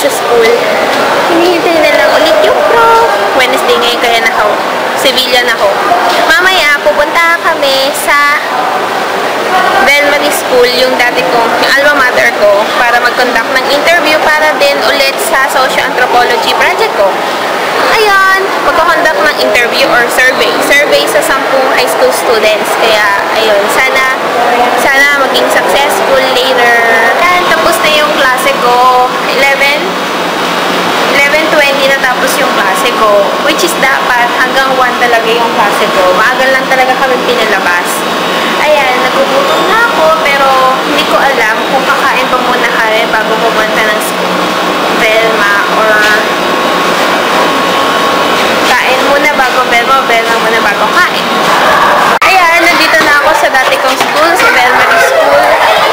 sa school. Hinihintay na lang ulit yung prof. Wednesday ngayon kaya naka civilian ako. Mamaya, pupunta kami sa Velmary School, yung dati kong, yung alma mater ko, para mag-conduct ng interview para din ulit sa socio-anthropology project ko. Ayun, magkakonduct ng interview or survey. Survey sa 10 high school students. Kaya, ayun, sana, sana maging successful later. And tapos na yung klase ko. 11? 11.20 na tapos yung klase ko. Which is dapat hanggang 1 talaga yung klase ko. Maagal lang talaga kami pinalabas. Ayan, nagugutom na ako pero hindi ko alam kung kakain pa muna kami bago pumunta ng. Velma or kain muna bago Velma, Velma muna bago kain. Ayan, nandito na ako sa dati kong school, sa Velmary School.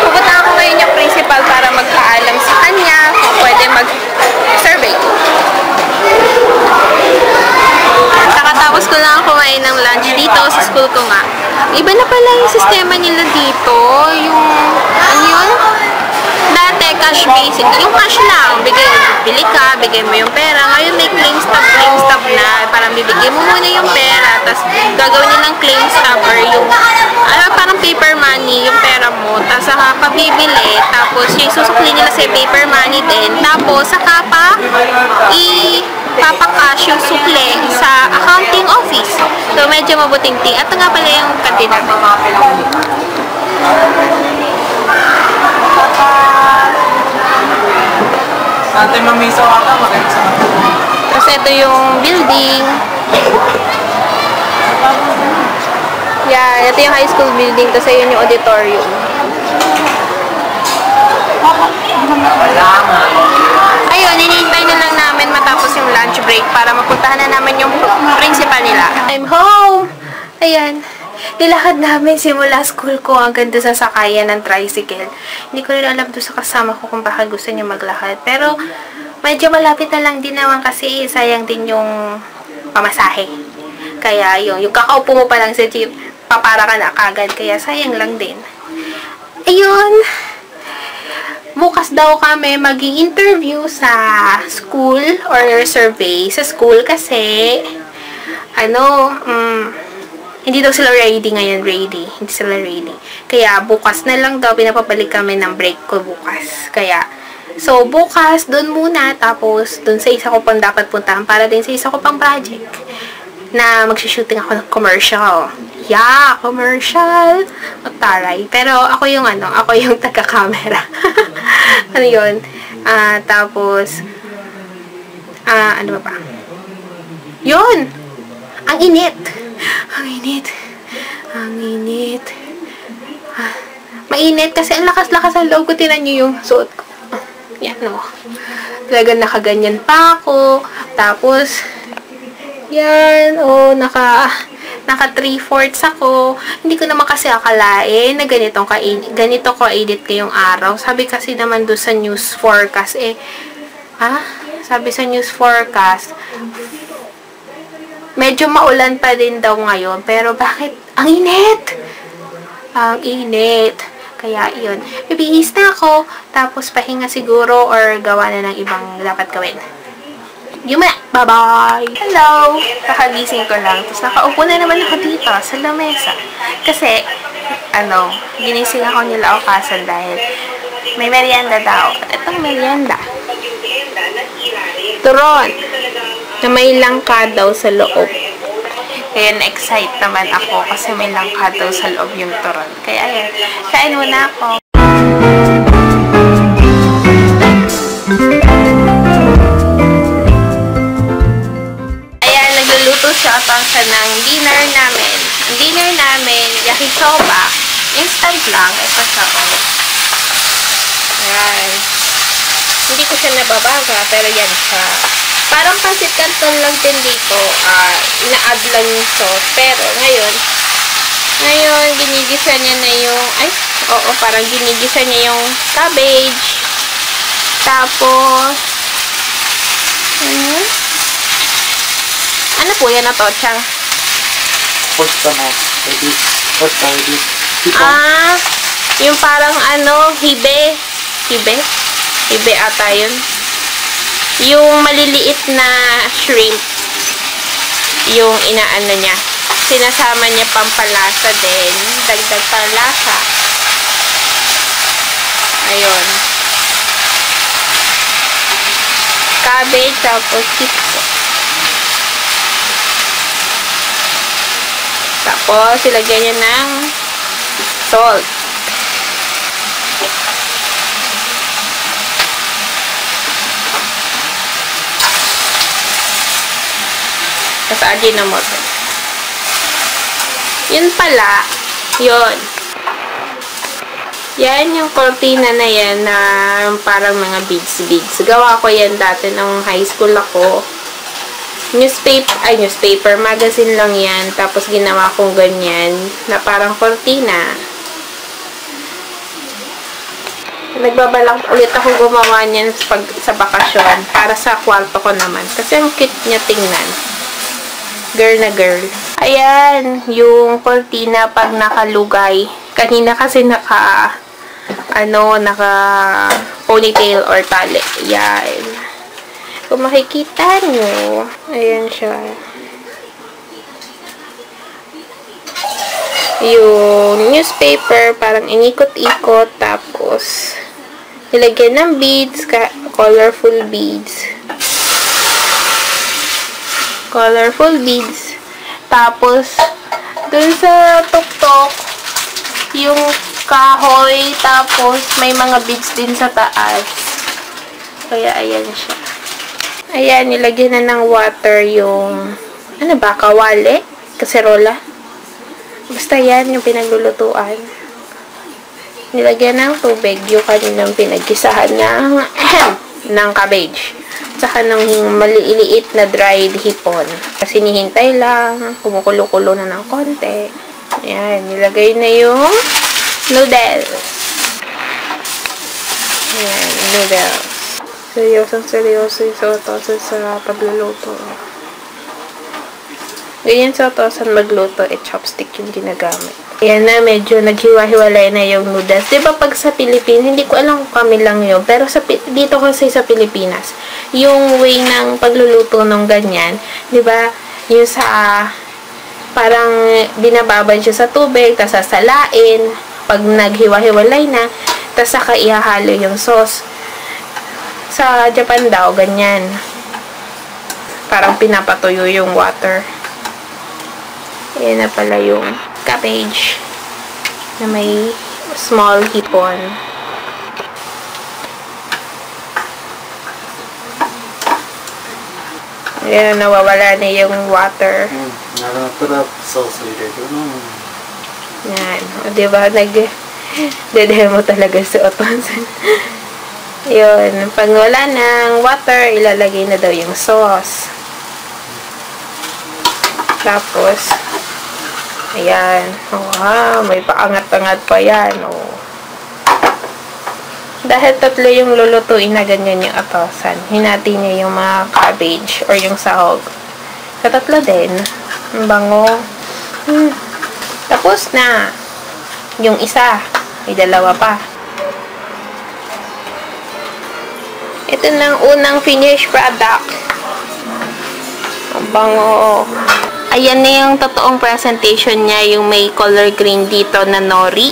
Pupunta ako ngayon yung principal para magpaalam sa kanya kung pwede mag-survey. Nakatapos ko lang kumain ng lunch dito sa school ko nga. Iba na pala yung sistema nila dito. Yung, ano yun? Dati, cash basic. Yung cash lang. Bigay, bili ka, bigay mo yung pera. Ngayon may claim stop, claim stop na. Parang bibigay mo muna yung pera. Tapos gagawin nyo ng claim stop or yung, ano, parang paper money, yung pera mo. Tapos saka pa bibili. Tapos yung susukli nila sa paper money din. Tapos saka pa, i papakash yung sukle sa accounting office. So, medyo mabuting ting. At nga pala yung kantina. Ate mamiso ata, magaling sa. Tapos ito yung building. Yan, ito yung high school building. Tapos ayun yung auditorium. Ayun, hinihintay na lang namin matapos yung lunch break para mapuntahan na namin yung principal nila. I'm home! Ayan. Nilakad namin simula school ko hanggang doon sa sakayan ng tricycle. Hindi ko rin alam doon sa kasama ko kung bakit gusto niya maglakad. Pero, medyo malapit na lang din naman kasi sayang din yung pamasahe. Kaya yung, yung kakaupo mo pa lang sa jeep, papara ka na kagad. Kaya sayang lang din. Ayun! bukas daw kami maging interview sa school or survey sa school kasi ano, um, hindi daw sila ready ngayon, ready. Hindi sila ready. Kaya bukas na lang daw, pinapabalik kami ng break ko bukas. Kaya, so bukas, doon muna, tapos doon sa isa ko pang dapat puntahan para din sa isa ko pang project na magsushooting ako ng commercial. Yeah, commercial. Taray. Pero ako yung ano, ako yung taga-camera. ano yun? Ah, tapos, ah, ano ba ba? Yun! Ang init! Ang init! Ang init! Ah, mainit kasi ang lakas-lakas ang loob ko. Tinan nyo yung suot ko. Ah, yan, no. Talagang nakaganyan pa ako. Tapos, yan, oh, naka, naka 3-fourths ako. Hindi ko naman kasi akalain na ganitong ka ganito ko edit ngayong araw. Sabi kasi naman doon sa news forecast, eh, ah, sabi sa news forecast, medyo maulan pa din daw ngayon. Pero bakit? Ang init! Ang init. Kaya, yun. Bibihis na ako. Tapos, pahinga siguro or gawa na ng ibang dapat gawin. Yun na. Bye-bye! Hello! Kakagising ko lang. Tapos, nakaupo na naman ako dito sa lamesa. Kasi, ano, ginising ako nila okasan dahil may merienda daw. At itong merienda. Turon! Na may langka daw sa loob. Kaya na-excite naman ako kasi may langka daw sa loob yung turon. Kaya ayan, kain muna ako. Ayan, nagluluto siya atangsa ng dinner namin. Ang dinner namin, yakisoba. Instant lang. Ito siya, oh. Ayan. Hindi ko siya nababaga, pero yan siya. Parang pancit canton lang din dito. ah ina-add lang yung sauce. Pero, ngayon, ngayon, ginigisa niya na yung, ay, oo, parang ginigisa niya yung cabbage. Tapos, ano? Ano po yan na to, Chang? Pork tama. Ready. Pork ready. Ah, yung parang ano, hibe. Hibe? Hibe ata yun. Yung maliliit na shrimp, yung inaano niya. Sinasama niya pampalasa din. Dagdag palasa. Ayun. Cabbage, tapos chips. Tapos, ilagyan niya ng salt. Tapos, ajinomoto. Yun pala, yun. Yan yung cortina na yan na parang mga beads-beads. Gawa ko yan dati nung high school ako. Newspaper, ay newspaper, magazine lang yan. Tapos ginawa kong ganyan na parang cortina. Nagbabalak ulit ako gumawa niyan pag, sa bakasyon para sa kwarto ko naman. Kasi ang cute niya tingnan. Girl na girl. Ayan, yung cortina pag nakalugay. Kanina kasi naka, ano, naka ponytail or tali. Yan. Kung makikita nyo, ayan siya. Yung newspaper, parang inikot-ikot, tapos, nilagyan ng beads, colorful beads. Colorful beads. Tapos, dun sa tuktok, yung kahoy, tapos may mga beads din sa taas. Kaya, ayan siya. Ayan, nilagyan na ng water yung, ano ba, kawali? Kaserola? Basta yan, yung pinaglulutuan. Nilagyan ng tubig yung kaninang pinagkisahan ng, ng cabbage. Saka ng maliliit na dried hipon. Kasi nihintay lang, kumukulo-kulo na ng konti. Ayan, nilagay na yung noodles. Ayan, noodles. Seryosong seryoso yung sotosan sa pagluluto. Ganyan sotosan magluto, eh chopstick yung ginagamit. Ayan na, medyo naghiwa-hiwalay na yung noodles. Di ba pag sa Pilipinas, hindi ko alam kung kami lang yun, pero sa, dito kasi sa Pilipinas, yung way ng pagluluto ng ganyan, di ba, yung sa, parang binababad siya sa tubig, tapos sasalain, pag naghiwa-hiwalay na, tapos saka ihahalo yung sauce. Sa Japan daw, ganyan. Parang pinapatuyo yung water. Ayan na pala yung cabbage na may small hipon. Ayan, nawawala na yung water. Mm, I'm sauce later. Yan. O, diba? Nag-demo talaga si Otonson. Yun. Pag wala ng water, ilalagay na daw yung sauce. Tapos, ayan. Wow, may paangat-angat pa yan. Oh. Dahil tatlo yung lulutuin na ganyan yung atosan, hinati niya yung mga cabbage or yung sahog. Sa tatlo din. Ang bango. Hmm. Tapos na. Yung isa. May dalawa pa. Ito na ang unang finished product. Ang bango. Ayan na yung totoong presentation niya. Yung may color green dito na nori.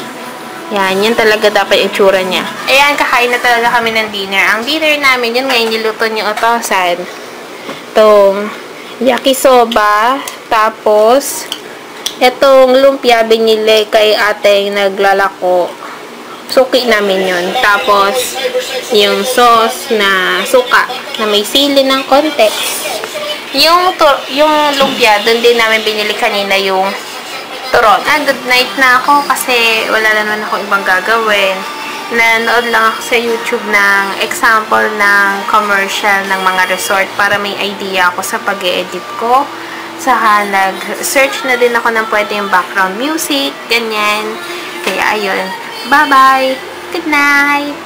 Yan, yan talaga dapat yung tsura niya. Ayan, kakain na talaga kami ng dinner. Ang dinner namin, yun ngayon niluto niyo otosan. Itong yakisoba. Tapos, itong lumpia binili kay ate naglalako. Suki namin yun. Tapos, yung sauce na suka na may sili ng konti. Yung, yung lumpia, doon din namin binili kanina yung turon. Ah, good night na ako kasi wala na naman ako ibang gagawin. Nanood lang ako sa YouTube ng example ng commercial ng mga resort para may idea ako sa pag edit ko. Saka nag-search na din ako ng pwede yung background music, ganyan. Kaya ayun. Bye-bye! Good night!